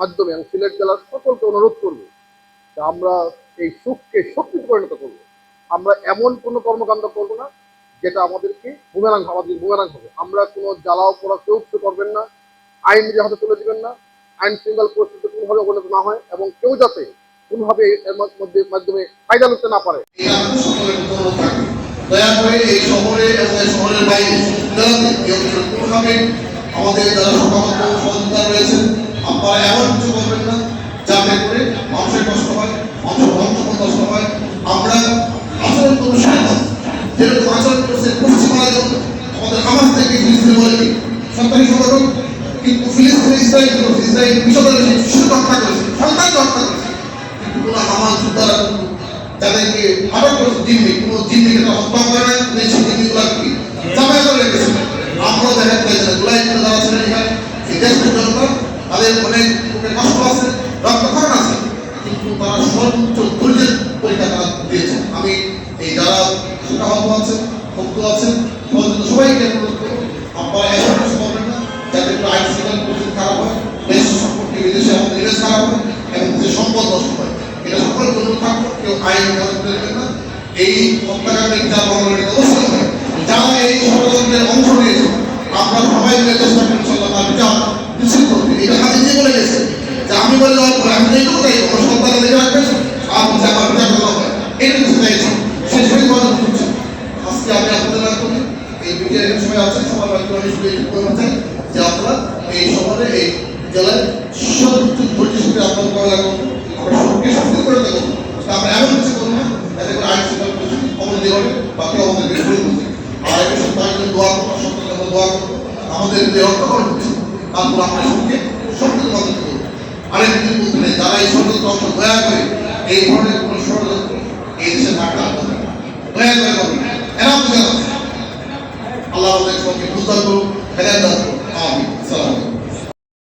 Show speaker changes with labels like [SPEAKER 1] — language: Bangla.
[SPEAKER 1] মাধ্যমে আমি সিলেট জেলার সকলকে অনুরোধ করব যে আমরা এই সুখকে শক্তিতে পরিণত করব। আমরা এমন কোনো কর্মকাণ্ড করব না যেটা আমাদেরকে বুমেরাং আমাদের বুমেরাং হবে। আমরা কোনো জ্বালাও পোড়া কেউ কিছু করবেন না, আইন নিজের হাতে তুলে দিবেন না, আইন শৃঙ্খলা পরিস্থিতি কোনোভাবে অবনত না হয় এবং কেউ যাতে কোনোভাবে এর মধ্যে মাধ্যমে ফায়দা লুটতে না পারে।
[SPEAKER 2] দয়া করে এই শহরে এবং শহরের বাইরে আমাদের যারা সভাপতি সহযোগিতা রয়েছেন আপনারা এমন কিছু করবেন না যাতে করে মানুষের কষ্ট হয় মানুষের বংশগত কষ্ট হয় আমরা আচরণ করব সেরকম যেরকম আচরণ করছে পশ্চিমার আমাদের হামাস থেকে ফিলিস্তিনি বলে দিই। সরকারি সংগঠন, কিন্তু ফিলিস্তিনি ইসরায়েল করেছে ইসরায়েল বিশ্বদের শিশু হত্যা করেছে সন্তান হত্যা করেছে। কিন্তু কোনো হামাস যোদ্ধারা তাদেরকে আটক করেছে জিম্মি কোনো জিম্মিকে তো হত্যা করে না সেই জিম্মিগুলা কি? জামাই করে রেখেছে। আমরাও দেখা যে গুলাই যারা ছিলেন এখানে, এই দেশের জনতা তাদের অনেক কষ্ট আছে, রক্তক্ষরণ আছে, কিন্তু তারা সর্বোচ্চ ধৈর্যের পরীক্ষা তারা দিয়েছেন আমি এই যারা সুখাহত আছে, ভক্ত সবাই সবাইকে আপনারা কিছু করবেন না, যাতে করে আইন শৃঙ্খলা পরিস্থিতি খারাপ হয়, দেশ সম্পর্কে বিদেশে আমাদের ইমেজ খারাপ হয়, এবং দেশের সম্পদ নষ্ট হয়। এটা সকলের জন্য থাকব কেউ আইন দেবেন না। এই হত্যাকাণ্ড ইচ্ছা অবশ্যই হয় যারা এই ষড়যন্ত্রের অংশ নিয়েছে আমরা সবাই মিলে চেষ্টা করি ইনশাল্লাহ তার বিচার নিশ্চিত করতে এটা হাতে দিয়ে বলে গেছে যে আমি বলে দেওয়ার পরে আমি যেটুকু চাই আমার সন্তান দেখে রাখবেন আর হচ্ছে আমার বিচার করা হবে এটা কিছু চাইছি শেষ হয়ে কথা হচ্ছে আজকে আমি আপনাদের মাধ্যমে এই মিডিয়ার সময় যে আপনারা এই শহরে এই জেলায় সর্বোচ্চ সাথে আপনার মোকাবেলা করুন আমরা করে দেবো আমরা এমন কিছু করব না, যাতে করে আইন শৃঙ্খলা পরিস্থিতি আমাদের বিরুদ্ধে বলছে আর এই করব করব। আমাদের যে অর্থকরণ হচ্ছে তারপর করব আরেক যারা এই ষড়যন্ত্র অংশ দয়া করে এই ধরনের কোনো ষড়যন্ত্র এই দেশে না। দয়া করে এরা আমাদের को कि पुस्तक को खैर दस को आमीन सलाम